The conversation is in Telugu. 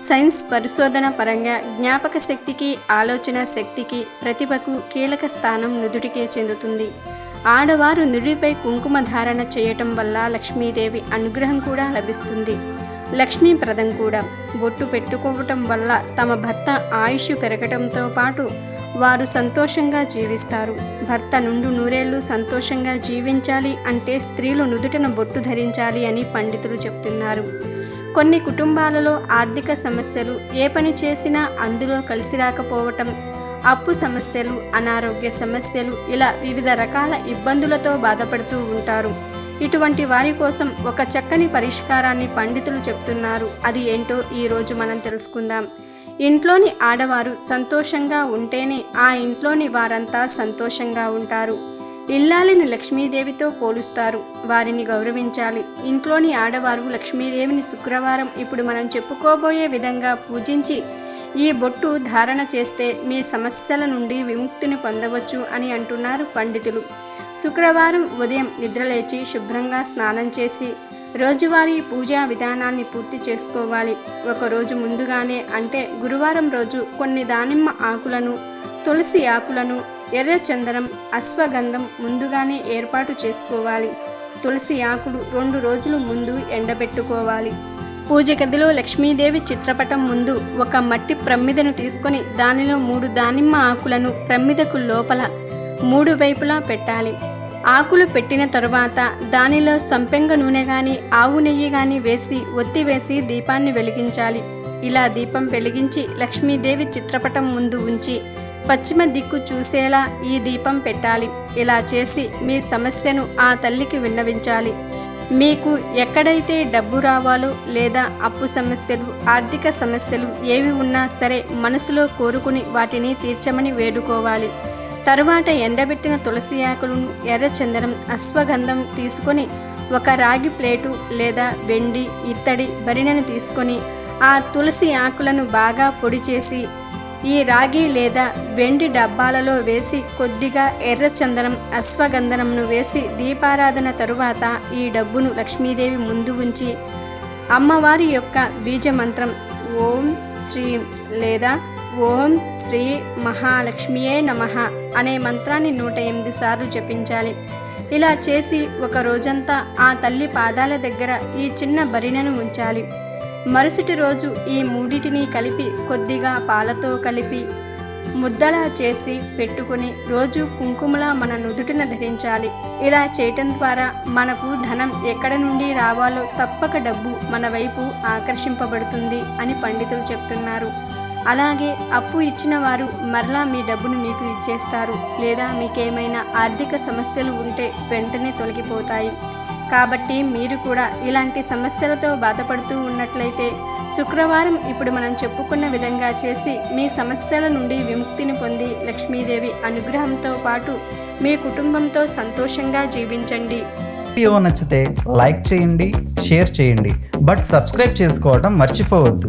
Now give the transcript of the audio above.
సైన్స్ పరిశోధన పరంగా జ్ఞాపక శక్తికి ఆలోచన శక్తికి ప్రతిభకు కీలక స్థానం నుదుటికే చెందుతుంది. ఆడవారు నుడిపై కుంకుమ ధారణ చేయటం వల్ల లక్ష్మీదేవి అనుగ్రహం కూడా లభిస్తుంది. లక్ష్మీప్రదం కూడా. బొట్టు పెట్టుకోవటం వల్ల తమ భర్త ఆయుష్ పెరగటంతో పాటు వారు సంతోషంగా జీవిస్తారు. భర్త నుండు నూరేళ్ళు సంతోషంగా జీవించాలి అంటే స్త్రీలు నుదుటన బొట్టు ధరించాలి అని పండితులు చెప్తున్నారు. కొన్ని కుటుంబాలలో ఆర్థిక సమస్యలు ఏ పని చేసినా అందులో కలిసి రాకపోవటం అప్పు సమస్యలు అనారోగ్య సమస్యలు ఇలా వివిధ రకాల ఇబ్బందులతో బాధపడుతూ ఉంటారు. ఇటువంటి వారి కోసం ఒక చక్కని పరిష్కారాన్ని పండితులు చెప్తున్నారు. అది ఏంటో ఈరోజు మనం తెలుసుకుందాం. ఇంట్లోని ఆడవారు సంతోషంగా ఉంటేనే ఆ ఇంట్లోని వారంతా సంతోషంగా ఉంటారు. ఇల్లాలిని లక్ష్మీదేవితో పోలుస్తారు. వారిని గౌరవించాలి. ఇంట్లోని ఆడవారు లక్ష్మీదేవిని శుక్రవారం ఇప్పుడు మనం చెప్పుకోబోయే విధంగా పూజించి ఈ బొట్టు ధారణ చేస్తే మీ సమస్యల నుండి విముక్తిని పొందవచ్చు అని అంటున్నారు పండితులు. శుక్రవారం ఉదయం నిద్రలేచి శుభ్రంగా స్నానం చేసి రోజువారీ పూజా విధానాన్ని పూర్తి చేసుకోవాలి. ఒకరోజు ముందుగానే అంటే గురువారం రోజు కొన్ని దానిమ్మ ఆకులను తులసి ఆకులను ఎర్ర చందనం అశ్వగంధం ముందుగానే ఏర్పాటు చేసుకోవాలి. తులసి ఆకులు రెండు రోజులు ముందు ఎండబెట్టుకోవాలి. పూజ గదిలో లక్ష్మీదేవి చిత్రపటం ముందు ఒక మట్టి ప్రమ్మిదను తీసుకొని దానిలో మూడు దానిమ్మ ఆకులను ప్రమ్మిదకు లోపల మూడు వైపులా పెట్టాలి. ఆకులు పెట్టిన తరువాత దానిలో సంపెంగ నూనె కానీ ఆవు నెయ్యి కానీ వేసి ఒత్తి వేసి దీపాన్ని వెలిగించాలి. ఇలా దీపం వెలిగించి లక్ష్మీదేవి చిత్రపటం ముందు ఉంచి పశ్చిమ దిక్కు చూసేలా ఈ దీపం పెట్టాలి. ఇలా చేసి మీ సమస్యను ఆ తల్లికి విన్నవించాలి. మీకు ఎక్కడైతే డబ్బు రావాలో లేదా అప్పు సమస్యలు ఆర్థిక సమస్యలు ఏవి ఉన్నా సరే మనసులో కోరుకుని వాటిని తీర్చమని వేడుకోవాలి. తరువాత ఎండబెట్టిన తులసి ఆకులను ఎర్రచందనం అశ్వగంధం తీసుకొని ఒక రాగి ప్లేటు లేదా వెండి ఇత్తడి బరిణను తీసుకొని ఆ తులసి ఆకులను బాగా పొడి చేసి ఈ రాగి లేదా వెండి డబ్బాలలో వేసి కొద్దిగా ఎర్రచందనం అశ్వగంధనంను వేసి దీపారాధన తరువాత ఈ డబ్బును లక్ష్మీదేవి ముందు ఉంచి అమ్మవారి యొక్క బీజమంత్రం ఓం శ్రీం లేదా ఓం శ్రీ మహాలక్ష్మియే నమ అనే మంత్రాన్ని నూట ఎనిమిది సార్లు జపించాలి. ఇలా చేసి ఒక రోజంతా ఆ తల్లి పాదాల దగ్గర ఈ చిన్న బరిణను ఉంచాలి. మరుసటి రోజు ఈ మూడిటిని కలిపి కొద్దిగా పాలతో కలిపి ముద్దలా చేసి పెట్టుకుని రోజు కుంకుమలా మన నుదుటిన ధరించాలి. ఇలా చేయటం ద్వారా మనకు ధనం ఎక్కడ నుండి రావాలో తప్పక డబ్బు మన వైపు ఆకర్షింపబడుతుంది అని పండితులు చెప్తున్నారు. అలాగే అప్పు ఇచ్చిన వారు మరలా మీ డబ్బును మీకు ఇచ్చేస్తారు. లేదా మీకేమైనా ఆర్థిక సమస్యలు ఉంటే వెంటనే తొలగిపోతాయి. కాబట్టి మీరు కూడా ఇలాంటి సమస్యలతో బాధపడుతూ ఉన్నట్లయితే శుక్రవారం ఇప్పుడు మనం చెప్పుకున్న విధంగా చేసి మీ సమస్యల నుండి విముక్తిని పొంది లక్ష్మీదేవి అనుగ్రహంతో పాటు మీ కుటుంబంతో సంతోషంగా జీవించండి. వీడియో నచ్చితే లైక్ చేయండి షేర్ చేయండి. బట్ సబ్స్క్రైబ్ చేసుకోవడం మర్చిపోవద్దు.